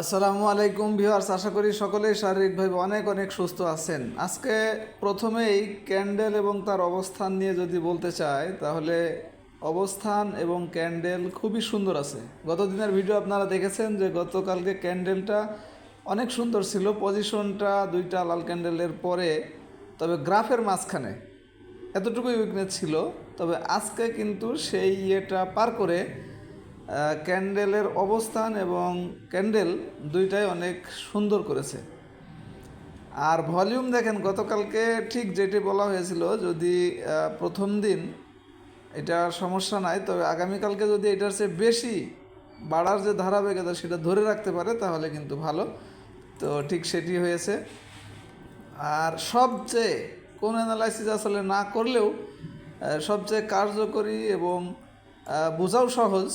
আসসালামু আলাইকুম ভিউয়ার্স, আশা করি সকলেই শারীরিকভাবে অনেক অনেক সুস্থ আছেন। আজকে প্রথমেই ক্যান্ডেল এবং তার অবস্থান নিয়ে যদি বলতে চাই, তাহলে অবস্থান এবং ক্যান্ডেল খুবই সুন্দর আছে। গত দিনের ভিডিও আপনারা দেখেছেন যে গতকালকে ক্যান্ডেলটা অনেক সুন্দর ছিল, পজিশনটা দুইটা লাল ক্যান্ডেলের পরে, তবে গ্রাফের মাঝখানে এতটুকুই উইকনেস ছিল, তবে আজকে কিন্তু সেই ইয়েটা পার করে ক্যান্ডেলের অবস্থান এবং ক্যান্ডেল দুইটাই অনেক সুন্দর করেছে। আর ভলিউম দেখেন, গতকালকে ঠিক যেটি বলা হয়েছিল, যদি প্রথম দিন এটা সমস্যা নাই, তবে আগামীকালকে যদি এটার চেয়ে বেশি বাড়ার যে ধারাবাহিকতা সেটা ধরে রাখতে পারে, তাহলে কিন্তু ভালো। তো ঠিক সেটি হয়েছে। আর সবচেয়ে, কোন অ্যানালাইসিস আসলে না করলেও সবচেয়ে কার্যকরী এবং বোঝাও সহজ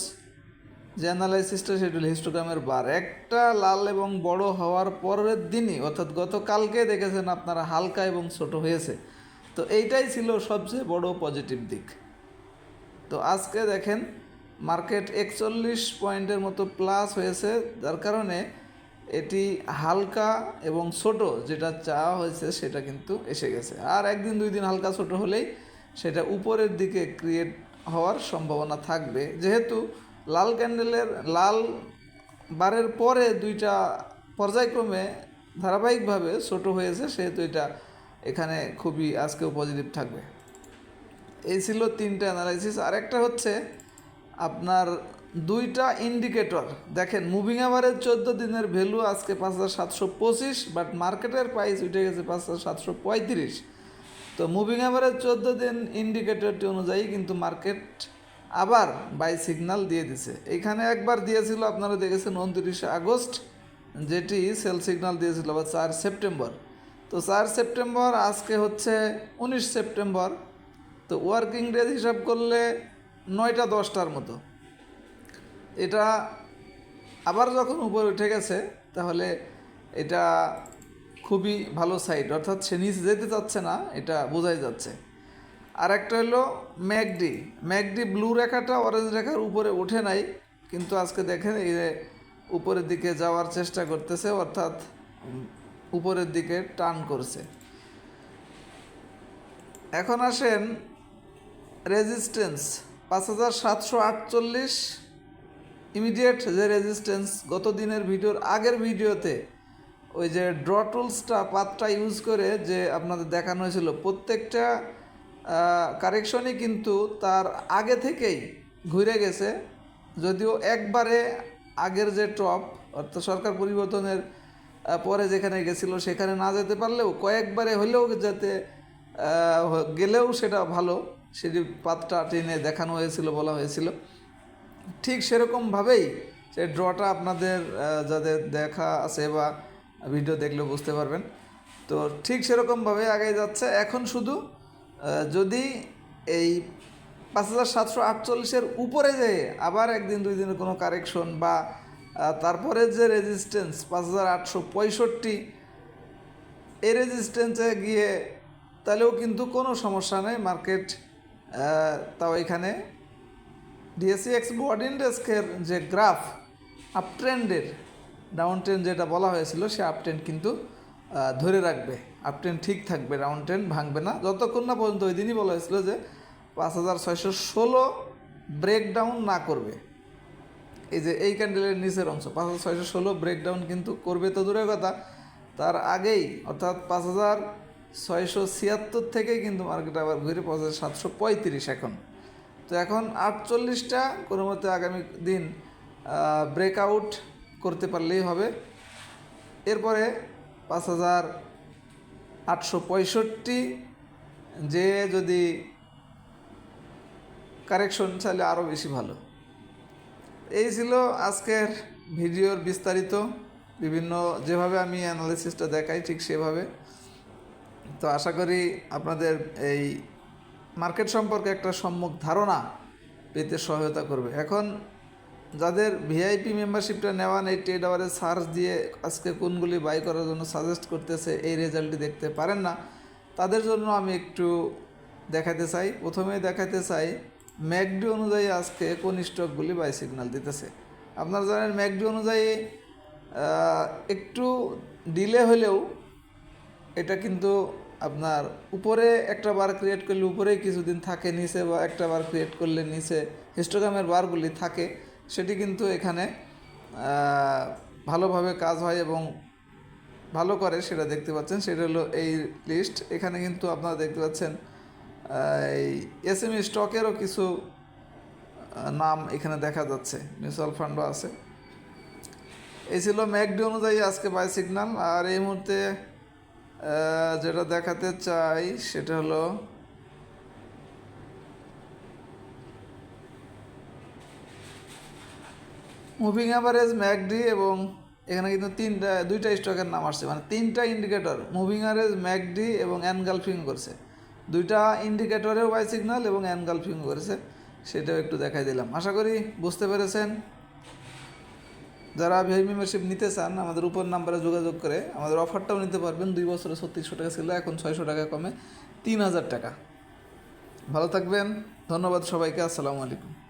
যে অ্যানালাইসিসটা সেটা হিস্টোগ্রামের বার একটা লাল এবং বড় হওয়ার পরের দিনই, অর্থাৎ গতকালকে দেখেছেন আপনারা হালকা এবং ছোট হয়েছে। তো এইটাই ছিল সবচেয়ে বড় পজিটিভ দিক। তো আজকে দেখেন মার্কেট একচল্লিশ পয়েন্টের মতো প্লাস হয়েছে, যার কারণে এটি হালকা এবং ছোট যেটা চাওয়া হয়েছে, সেটা কিন্তু এসে গেছে। আর একদিন, দুই দিন হালকা ছোট হলেই সেটা উপরের দিকে ক্রিয়েট হওয়ার সম্ভাবনা থাকবে। যেহেতু লাল ক্যান্ডেলের, লাল বারের পরে দুইটা পর্যায়ক্রমে ধারাবাহিকভাবে ছোট হয়েছে, সেহেতু এটা এখানে খুবই আজকেও পজিটিভ থাকবে। এই ছিল তিনটা অ্যানালাইসিস আরেকটা হচ্ছে আপনার দুইটা ইন্ডিকেটর দেখেন মুভিং অ্যাভারেজ চোদ্দ দিনের ভ্যালু আজকে পাঁচ হাজার সাতশো পঁচিশ বাট মার্কেটের প্রাইস উঠে গেছে পাঁচ হাজার সাতশো পঁয়ত্রিশ। তো মুভিং অ্যাভারেজ চোদ্দ দিন ইন্ডিকেটরটি অনুযায়ী কিন্তু মার্কেট আবার বাই সিগন্যাল দিয়ে দিছে। এখানে একবার দিয়েছিল, আপনারা দেখেছেন উনত্রিশে আগস্ট যেটি সেল সিগনাল দিয়েছিল বা চার সেপ্টেম্বর। তো চার সেপ্টেম্বর, আজকে হচ্ছে উনিশ সেপ্টেম্বর। তো ওয়ার্কিং ডেজ হিসাব করলে নয়টা দশটার মতো। এটা আবার যখন উপরে উঠে গেছে, তাহলে এটা খুবই ভালো সাইড অর্থাৎ সে নিচে যেতে চাচ্ছে না, এটা বোঝাই যাচ্ছে। আর একটা হলো ম্যাকডি। ম্যাকডি ব্লু রেখাটা অরেঞ্জ রেখার উপরে ওঠে নাই, কিন্তু আজকে দেখেন এই উপরের দিকে যাওয়ার চেষ্টা করতেছে, অর্থাৎ উপরের দিকে টান করছে। এখন আসেন রেজিস্ট্যান্স পাঁচ হাজার সাতশো আটচল্লিশ ইমিডিয়েট যে রেজিস্ট্যান্স গত দিনের ভিডিওর আগের ভিডিওতে ওই যে ড্র টুলসটা পাতটা ইউজ করে যে আপনাদের দেখানো হয়েছিল, প্রত্যেকটা কারেকশনই কিন্তু তার আগে থেকেই ঘুরে গেছে। যদিও একবারে আগের যে টপ, অর্থাৎ সরকার পরিবর্তনের পরে যেখানে গেছিল সেখানে না যেতে পারলেও কয়েকবারে হলেও যাতে গেলেও সেটা ভালো। সেটি পাতটা টেনে দেখানো হয়েছিল, বলা হয়েছিল। ঠিক সেরকমভাবেই সে ড্রটা আপনাদের যাদের দেখা আছে বা ভিডিও দেখলে বুঝতে পারবেন। তো ঠিক সেরকমভাবে আগে যাচ্ছে। এখন শুধু যদি এই পাঁচ হাজার সাতশো আটচল্লিশের উপরে যে আবার একদিন, দুই দিনের কোনো কারেকশন বা তারপরে যে রেজিস্ট্যান্স পাঁচ হাজার আটশো পঁয়ষট্টি, এই রেজিস্ট্যান্সে গিয়ে তাহলেও কিন্তু কোনো সমস্যা নেই মার্কেট তাও এখানে ডিএসসি এক্স বোর্ড ইন্ডেক্সের যে গ্রাফ আপ ট্রেন্ডের ডাউন ট্রেন্ড যেটা বলা হয়েছিল, সে আপ ট্রেন্ড কিন্তু ধরে রাখবে। আপ ট্রেন্ড ঠিক থাকবে রাউন্ড ট্রেন্ড ভাঙবে না। যতক্ষণ না পর্যন্ত ওই দিনই বলা হয়েছিল যে পাঁচ হাজার ছয়শো ষোলো ব্রেকডাউন না করবে। এই যে এই ক্যান্ডেলের নিচের অংশ, পাঁচ হাজার ছয়শো ষোলো ব্রেকডাউন কিন্তু করবে তো দূরের কথা। তার আগেই, অর্থাৎ পাঁচ হাজার ছয়শো ছিয়াত্তর থেকেই কিন্তু মার্কেট আবার ঘুরে পাঁচ হাজার সাতশো পঁয়ত্রিশ এখন। তো এখন আটচল্লিশটা কোনো মতে আগামী দিন ব্রেকআউট করতে পারলেই হবে। এরপরে পাঁচ হাজার আটশো পঁয়ষট্টি, যে যদি কারেকশন চাইলে আরও বেশি ভালো। এই ছিল আজকের ভিডিওর বিস্তারিত। বিভিন্ন যেভাবে আমি অ্যানালিসিসটা দেখাই ঠিক সেভাবে। তো আশা করি আপনাদের এই মার্কেট সম্পর্কে একটা সম্যক ধারণা পেতে সহায়তা করবে। এখন যাদের ভিআইপি মেম্বারশিপটা নেওয়ান এই ট্রেড আওয়ারে সার্চ দিয়ে আজকে কোনগুলি বাই করার জন্য সাজেস্ট করতেছে, এই রেজাল্টটি দেখতে পারেন না। তাদের জন্য আমি একটু দেখাতে চাই। প্রথমে দেখাতে চাই, ম্যাকডি অনুযায়ী আজকে কোন স্টকগুলি বাই সিগন্যাল দিতেছে। আপনারা জানেন ম্যাকডি অনুযায়ী একটু ডিলে হলেও এটা কিন্তু আপনার উপরে একটা বার ক্রিয়েট করলে উপরেই কিছুদিন থাকে, নিচে বা একটা বার ক্রিয়েট করলে নিচে হিস্টোগ্রামের বারগুলি থাকে। সেটি কিন্তু এখানে ভালোভাবে কাজ হয় এবং ভালো করে সেটা দেখতে পাচ্ছেন। সেটা হলো এই লিস্ট এখানে কিন্তু আপনারা দেখতে পাচ্ছেন এই এসএমই স্টকেরও কিছু নাম এখানে দেখা যাচ্ছে। মিউচুয়াল ফান্ডও আছে। এই ছিল ম্যাকডি অনুযায়ী আজকে বাই সিগন্যাল আর এই মুহূর্তে যেটা দেখাতে চাই সেটা হলো মুভিং অ্যাভারেজ ম্যাকডি এবং এখানে কিন্তু তিনটা, দুইটা স্টকের নাম আসছে। মানে তিনটা ইন্ডিকেটর মুভিং অ্যাভারেজ ম্যাকডি এবং অ্যানগালফিং করছে। দুইটা ইন্ডিকেটরেও বাই সিগনাল এবং অ্যানগালফিং করেছে। সেটাও একটু দেখাই দিলাম। আশা করি বুঝতে পেরেছেন। যারা ভিআই মেম্বারশিপ নিতে চান, আমাদের উপর নাম্বারে যোগাযোগ করে আমাদের অফারটাও নিতে পারবেন। দুই বছরে ছত্রিশশো টাকা ছিল এখন ছয়শো টাকা কমে তিন হাজার টাকা। ভালো থাকবেন। ধন্যবাদ সবাইকে। আসসালামু আলাইকুম।